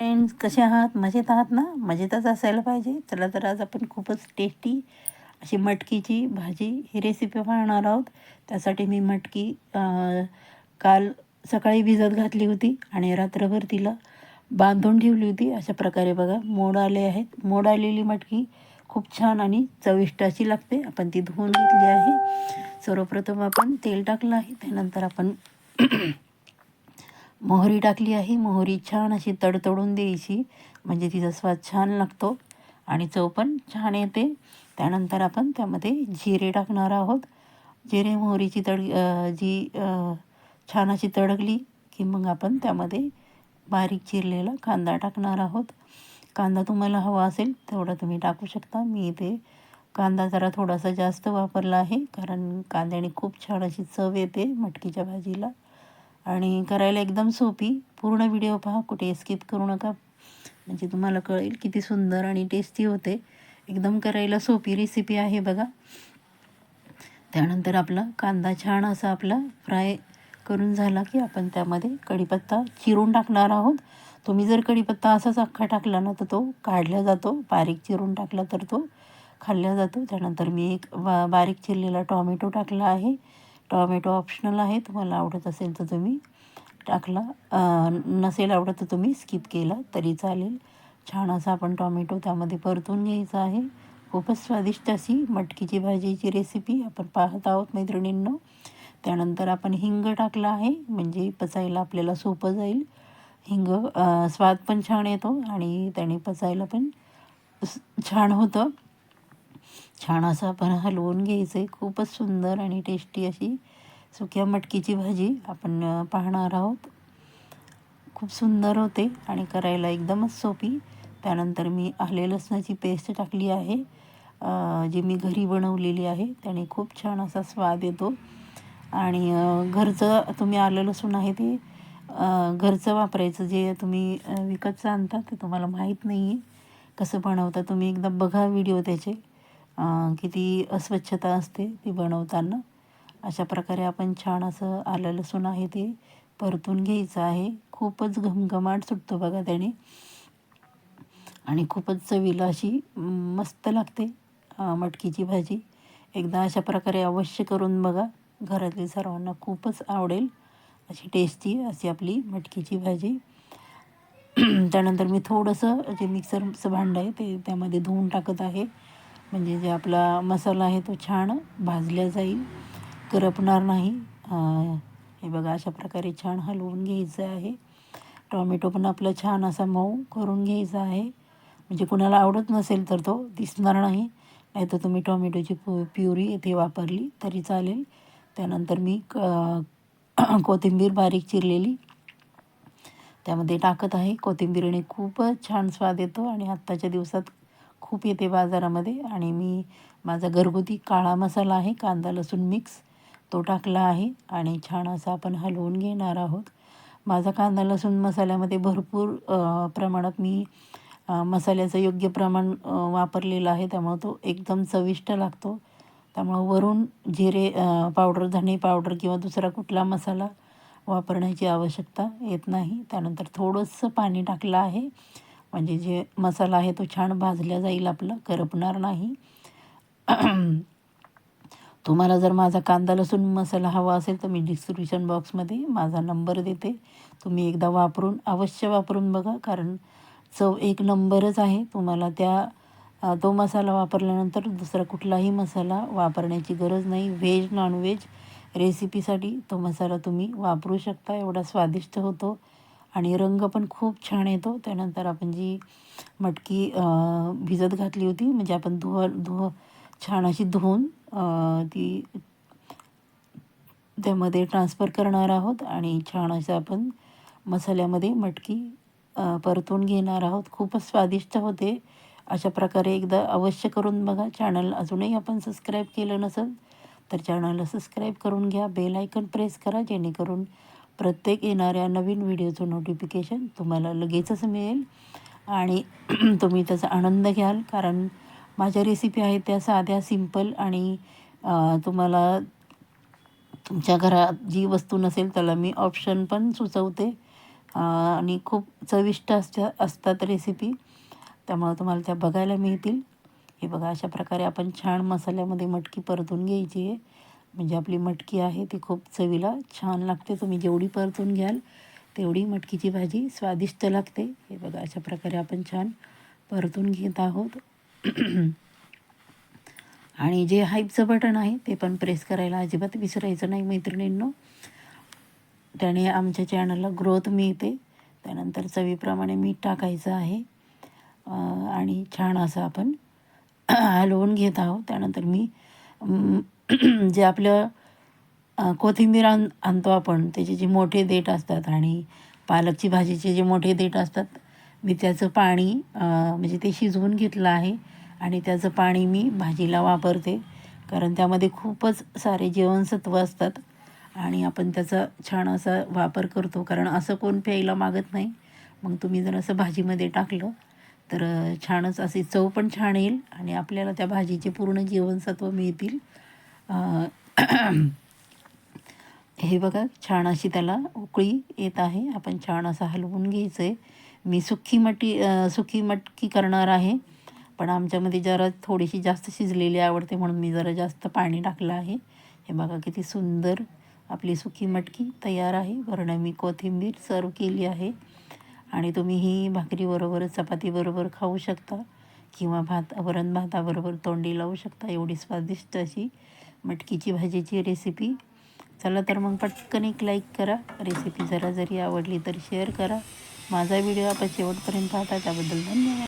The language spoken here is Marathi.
फ्रेंड्स कसे आहात? मजेत आहात ना? मजेतच असायला पाहिजे. चला तर आज आपण खूपच टेस्टी अशी मटकीची भाजी ही रेसिपी पाहणार आहोत. त्यासाठी मी मटकी काल सकाळी भिजत घातली होती आणि रात्रभर तिला बांधून ठेवली होती. अशा प्रकारे बघा मोड आले आहेत. मोड आलेली मटकी खूप छान आणि चविष्ट अशी लागते. आपण ती धुवून घेतली आहे. सर्वप्रथम आपण तेल टाकलं आहे. त्यानंतर आपण मोहरी टाकली आहे. मोहरी छान अशी तडतडून द्यायची. म्हणजे तिचा स्वाद छान लागतो. आणि चव पण छान येते. त्यानंतर आपण त्यामध्ये जिरे टाकणार आहोत. जिरे मोहरीची तड जी छान अशी तडकली की मग आपण त्यामध्ये बारीक चिरलेला कांदा टाकणार आहोत. कांदा तुम्हाला हवा असेल तेवढा तुम्ही टाकू शकता. मी इथे कांदा जरा थोडासा जास्त वापरला आहे. कारण कांद्याने खूप छान अशी चव येते मटकीच्या भाजीला. आणि करायला एकदम सोपी. पूर्ण व्हिडिओ पहा कुठे स्किप करू नका. म्हणजे तुम्हाला कळेल किती सुंदर आणि टेस्टी होते. एकदम करायला सोपी रेसिपी आहे बघा. त्यानंतर आपला कांदा छान असा आपला फ्राय करून झाला की आपण त्यामध्ये कढीपत्ता चिरून टाकणार आहोत. तुम्ही जर कढीपत्ता असाच अख्खा टाकला ना तर तो काढला जातो. बारीक चिरून टाकला तर तो खाल्ला जातो. त्यानंतर मी एक बा बारीक चिरलेला टॉमॅटो टाकला आहे. टॉमॅटो ऑप्शनल आहे. तुम्हाला आवडत असेल तर तुम्ही टाकला. नसेल आवडत तर तुम्ही स्किप केला तरी चालेल. छान असा आपण टॉमॅटो त्यामध्ये परतून घ्यायचा आहे. खूपच स्वादिष्ट अशी मटकीची भाजीची रेसिपी आपण पाहत आहोत मैत्रिणींनो. त्यानंतर आपण हिंग टाकला आहे म्हणजे पचायला आपल्याला सोपं जाईल. हिंग स्वाद पण छान येतो आणि त्याने पचायला पण स- छान होतं. छान असं आपण हलवून घ्यायचं. आहे खूपच सुंदर आणि टेस्टी अशी सुक्या मटकीची भाजी आपण पाहणार आहोत. खूप सुंदर होते आणि करायला एकदमच सोपी. त्यानंतर मी आले लसणाची पेस्ट टाकली आहे. जी मी घरी बनवलेली आहे. त्याने खूप छान असा स्वाद येतो. आणि घरचं तुम्ही आलं लसूण आहे ते घरचं वापरायचं जे तुम्ही विकतचं आणता ते तुम्हाला माहीत नाही आहे कसं बनवता तुम्ही एकदा बघा व्हिडिओ त्याचे. किती अस्वच्छता असते ती बनवताना. अशा प्रकारे आपण छान असं आलं लसूण आहे ते परतून घ्यायचं आहे. खूपच घमघमाट सुटतो बघा त्याने. आणि खूपच चवीला अशी मस्त लागते मटकीची भाजी. एकदा अशा प्रकारे अवश्य करून बघा. घरातील सर्वांना खूपच आवडेल अशी टेस्टी अशी आपली मटकीची भाजी. त्यानंतर मी थोडंसं जे मिक्सरचं भांडं आहे ते त्यामध्ये धुवून टाकत आहे. म्हणजे जे आपला मसाला आहे तो छान भाजला जाईल करपणार नाही. हे बघा अशा प्रकारे छान हलवून घ्यायचं आहे. टॉमॅटो पण आपलं छान असा मऊ करून घ्यायचा आहे. म्हणजे कुणाला आवडत नसेल तर तो दिसणार नाही. नाही तर तुम्ही टॉमॅटोची पु प्युरी इथे वापरली तरी चालेल. त्यानंतर मी क कोथिंबीर बारीक चिरलेली. त्यामध्ये टाकत आहे. कोथिंबीरीने खूपच छान स्वाद येतो आणि आत्ताच्या दिवसात खूप येते बाजारामध्ये आणि मी माझा घरगुती काळा मसाला आहे कांदा लसूण मिक्स तो टाकला आहे आणि छान असा आपण हलवून घेणार आहोत. माझा कांदा लसूण मसाल्यामध्ये भरपूर प्रमाणात मी मसाल्याचं योग्य प्रमाण वापरलेलं आहे. त्यामुळं तो एकदम चविष्ट लागतो. त्यामुळं वरून जिरे पावडर धणे पावडर किंवा दुसरा कुठला मसाला वापरण्याची आवश्यकता येत नाही. त्यानंतर थोडंसं पाणी टाकलं आहे. म्हणजे जे मसाला आहे तो छान भाजला जाईल आपलं करपणार नाही. तुम्हाला जर माझा कांदा लसूण मसाला हवा असेल तर मी डिस्क्रिप्शन बॉक्समध्ये माझा नंबर देते. तुम्ही एकदा वापरून अवश्य वापरून बघा कारण चव एक नंबरच आहे. तुम्हाला त्या तो मसाला वापरल्यानंतर दुसरा कुठलाही मसाला वापरण्याची गरज नाही. व्हेज नॉनव्हेज रेसिपीसाठी तो मसाला तुम्ही वापरू शकता. एवढा स्वादिष्ट होतो. आणि रंग पण खूप छान येतो. त्यानंतर आपण जी मटकी भिजत घातली होती म्हणजे आपण धुव धुव छान अशी धुवून ती त्यामध्ये ट्रान्सफर करणार आहोत आणि छान असं आपण मसाल्यामध्ये मटकी परतून घेणार आहोत. खूपच स्वादिष्ट होते. अशा प्रकारे एकदा अवश्य करून बघा. चॅनल अजूनही आपण सबस्क्राईब केलं नसेल तर चॅनलला सबस्क्राईब करून घ्या. बेल आयकन प्रेस करा जेणेकरून प्रत्येक येणाऱ्या नवीन व्हिडिओचं नोटिफिकेशन तुम्हाला लगेचच मिळेल. आणि तुम्ही त्याचा आनंद घ्याल. कारण माझ्या रेसिपी आहेत त्या साध्या सिंपल आणि तुम्हाला तुमच्या घरात जी वस्तू नसेल त्याला मी ऑप्शन पण सुचवते. आणि खूप चविष्ट असच्या असतात रेसिपी त्यामुळे तुम्हाला त्या बघायला मिळतील. हे बघा अशा प्रकारे आपण छान मसाल्यामध्ये मटकी परतून घ्यायची आहे. म्हणजे आपली मटकी आहे ती खूप चवीला छान लागते. तुम्ही जेवढी परतून घ्याल तेवढी मटकीची भाजी स्वादिष्ट लागते. हे बघा अशा प्रकारे आपण छान परतून घेत आहोत. आणि जे हाईपचं बटन आहे ते पण प्रेस करायला अजिबात विसरायचं नाही मैत्रिणींनो. त्याने आमच्या चॅनलला ग्रोथ मिळते. त्यानंतर चवीप्रमाणे मीठ टाकायचं आहे. आणि छान असं आपण हलवून घेत आहोत. त्यानंतर मी जे आपलं कोथिंबीर आण आणतो आपण त्याचे जे मोठे देठ असतात आणि पालकची भाजीचे जे मोठे देठ असतात मी त्याचं पाणी म्हणजे ते शिजवून घेतलं आहे आणि त्याचं पाणी मी भाजीला वापरते. कारण त्यामध्ये खूपच सारे जीवनसत्व असतात आणि आपण त्याचा छान असा वापर करतो. कारण असं कोण प्यायला मागत नाही. मग तुम्ही जर असं भाजीमध्ये टाकलं तर छानच अशी चव पण छान येईल आणि आपल्याला त्या भाजीचे पूर्ण जीवनसत्व मिळतील. हे बघा छान अशी त्याला उकळी येत आहे. आपण छान असं हलवून घ्यायचं आहे मी सुखी मटी सुखी सुकी मटकी करणार आहे. पण आमच्यामध्ये जरा थोडीशी जास्त शिजलेली आवडते म्हणून मी जरा जास्त पाणी टाकलं आहे. हे बघा किती सुंदर आपली सुकी मटकी तयार आहे. वरण मी कोथिंबीर सर्व केली आहे. आणि तुम्ही ही भाकरीबरोबर चपातीबरोबर खाऊ शकता. किंवा भात वरण भाताबरोबर तोंडी लावू शकता. एवढी स्वादिष्ट अशी मटकीची भाजीची रेसिपी चला तर मग पटकन एक लाईक करा. रेसिपी जरा जरी आवडली तर शेअर करा. माझा व्हिडिओ आपण शेवटपर्यंत पाहता त्याबद्दल धन्यवाद.